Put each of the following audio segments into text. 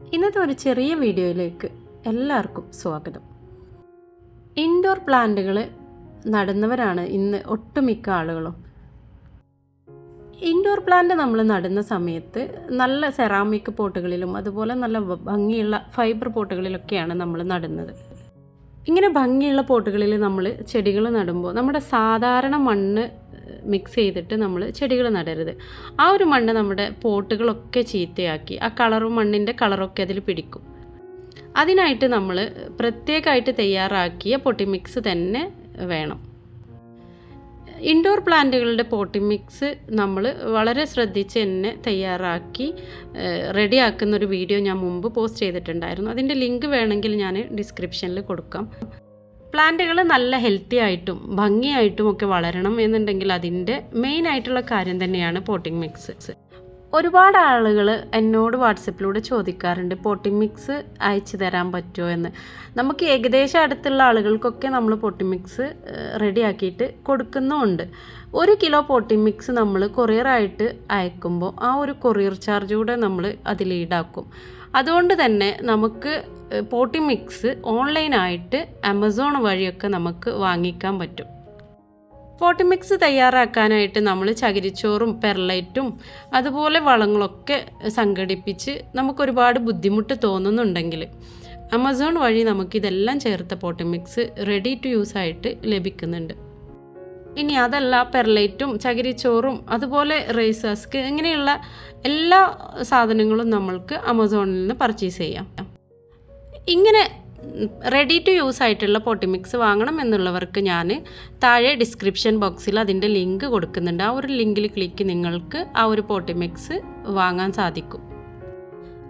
ഇന്നത്തെ ഒരു ചെറിയ വീഡിയോയിലേക്ക് എല്ലാവർക്കും സ്വാഗതം. ഇൻഡോർ പ്ലാന്റുകൾ നടുന്നവരാണ് ഇന്ന് ഒട്ടുമിക്ക ആളുകളും. ഇൻഡോർ പ്ലാന്റ് നമ്മൾ നടുന്ന സമയത്ത് നല്ല സെറാമിക് പോട്ടുകളിലും അതുപോലെ നല്ല ഭംഗിയുള്ള ഫൈബർ പോട്ടുകളിലൊക്കെയാണ് നമ്മൾ നടുന്നത്. ഇങ്ങനെ ഭംഗിയുള്ള പോട്ടുകളിൽ നമ്മൾ ചെടികൾ നടുമ്പോൾ നമ്മുടെ സാധാരണ മണ്ണ് മിക്സ് ചെയ്തിട്ട് നമ്മൾ ചെടികൾ നടരുത്. ആ ഒരു മണ്ണ് നമ്മുടെ പോട്ടുകളൊക്കെ ചീത്തയാക്കി ആ കളറും മണ്ണിന്റെ കളറൊക്കെ അതിൽ പിടിക്കും. അതിനായിട്ട് നമ്മൾ പ്രത്യേകമായിട്ട് തയ്യാറാക്കിയ പൊട്ടി മിക്സ് തന്നെ വേണം. ഇൻഡോർ പ്ലാന്റുകളുടെ പോട്ടി മിക്സ് നമ്മൾ വളരെ ശ്രദ്ധിച്ച് തന്നെ തയ്യാറാക്കി റെഡിയാക്കുന്ന ഒരു വീഡിയോ ഞാൻ മുമ്പ് പോസ്റ്റ് ചെയ്തിട്ടുണ്ടായിരുന്നു. അതിന്റെ ലിങ്ക് വേണമെങ്കിൽ ഞാൻ ഡിസ്ക്രിപ്ഷനിൽ കൊടുക്കാം. പ്ലാന്റുകൾ നല്ല ഹെൽത്തി ആയിട്ടും ഭംഗിയായിട്ടും ഒക്കെ വളരണം എന്നുണ്ടെങ്കിൽ അതിന്റെ മെയിൻ ആയിട്ടുള്ള കാര്യം തന്നെയാണ് പോട്ടിംഗ് മിക്സ് ഒരുപാട് ആളുകൾ എന്നോട് വാട്സപ്പിലൂടെ ചോദിക്കാറുണ്ട് പൊട്ടി മിക്സ് അയച്ചു തരാൻ പറ്റുമോ? എന്ന്. നമുക്ക് ഏകദേശം അടുത്തുള്ള ആളുകൾക്കൊക്കെ നമ്മൾ പൊട്ടി മിക്സ് റെഡിയാക്കിയിട്ട് കൊടുക്കുന്നുമുണ്ട്. ഒരു കിലോ പൊട്ടി മിക്സ് നമ്മൾ കൊറിയറായിട്ട് അയക്കുമ്പോൾ ആ ഒരു കൊറിയർ ചാർജ് കൂടെ നമ്മൾ അതിൽ ഈടാക്കും. അതുകൊണ്ട് തന്നെ നമുക്ക് പോട്ടി മിക്സ് ഓൺലൈനായിട്ട് ആമസോൺ വഴിയൊക്കെ നമുക്ക് വാങ്ങിക്കാൻ പറ്റും. പോട്ടി മിക്സ് തയ്യാറാക്കാനായിട്ട് നമ്മൾ ചകിരിച്ചോറും പെർലൈറ്റും അതുപോലെ വളങ്ങളൊക്കെ സംഘടിപ്പിച്ച് നമുക്കൊരുപാട് ബുദ്ധിമുട്ട് തോന്നുന്നുണ്ടെങ്കിൽ ആമസോൺ വഴി നമുക്കിതെല്ലാം ചേർത്ത potting mix ready to use ആയിട്ട് ലഭിക്കുന്നുണ്ട്. ഇനി അതല്ല പെർലൈറ്റും ചകിരിച്ചോറും അതുപോലെ റേസസ്ക് ഇങ്ങനെയുള്ള എല്ലാ സാധനങ്ങളും നമ്മൾക്ക് ആമസോണിൽ നിന്ന് പർച്ചേസ് ചെയ്യാം. ഇങ്ങനെ റെഡി ടു യൂസ് ആയിട്ടുള്ള പൊട്ടി മിക്സ് വാങ്ങണം എന്നുള്ളവർക്ക് ഞാൻ താഴെ ഡിസ്ക്രിപ്ഷൻ ബോക്സിൽ അതിന്റെ ലിങ്ക് കൊടുക്കുന്നുണ്ട്. ആ ഒരു ലിങ്കിൽ ക്ലിക്ക് നിങ്ങൾക്ക് ആ ഒരു പോട്ടി മിക്സ് വാങ്ങാൻ സാധിക്കും.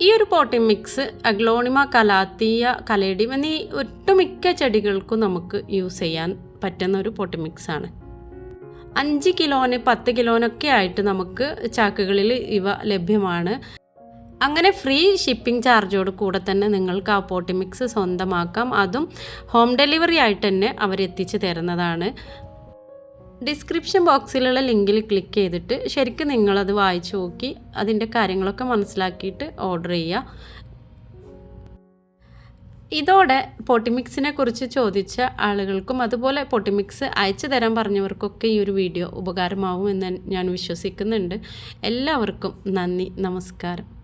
ഈ ഒരു potting mix aglaonema calathea caladium എന്നീ ഒട്ടുമിക്ക ചെടികൾക്കും നമുക്ക് യൂസ് ചെയ്യാൻ പറ്റുന്ന ഒരു പോട്ടി മിക്സ് ആണ്. അഞ്ച് കിലോന് പത്ത് കിലോനൊക്കെ ആയിട്ട് നമുക്ക് ചാക്കുകളിൽ ഇവ ലഭ്യമാണ്. അങ്ങനെ ഫ്രീ ഷിപ്പിംഗ് ചാർജോട് കൂടെ തന്നെ നിങ്ങൾക്ക് ആ പോട്ടി മിക്സ് സ്വന്തമാക്കാം. അതും ഹോം ഡെലിവറി ആയിട്ട് തന്നെ എത്തിച്ചു തരുന്നതാണ്. ഡിസ്ക്രിപ്ഷൻ ബോക്സിലുള്ള ലിങ്കിൽ ക്ലിക്ക് ചെയ്തിട്ട് ശരിക്കും നിങ്ങളത് വായിച്ചു നോക്കി അതിന്റെ കാര്യങ്ങളൊക്കെ മനസ്സിലാക്കിയിട്ട് ഓർഡർ ചെയ്യുക. ഇതോടെ പൊട്ടിമിക്സിനെ കുറിച്ച് ചോദിച്ച ആളുകൾക്കും അതുപോലെ പൊട്ടിമിക്സ് അയച്ചു തരാൻ പറഞ്ഞവർക്കൊക്കെ ഈ ഒരു വീഡിയോ ഉപകാരമാവും എന്ന് ഞാൻ വിശ്വസിക്കുന്നുണ്ട്. എല്ലാവർക്കും നന്ദി നമസ്കാരം.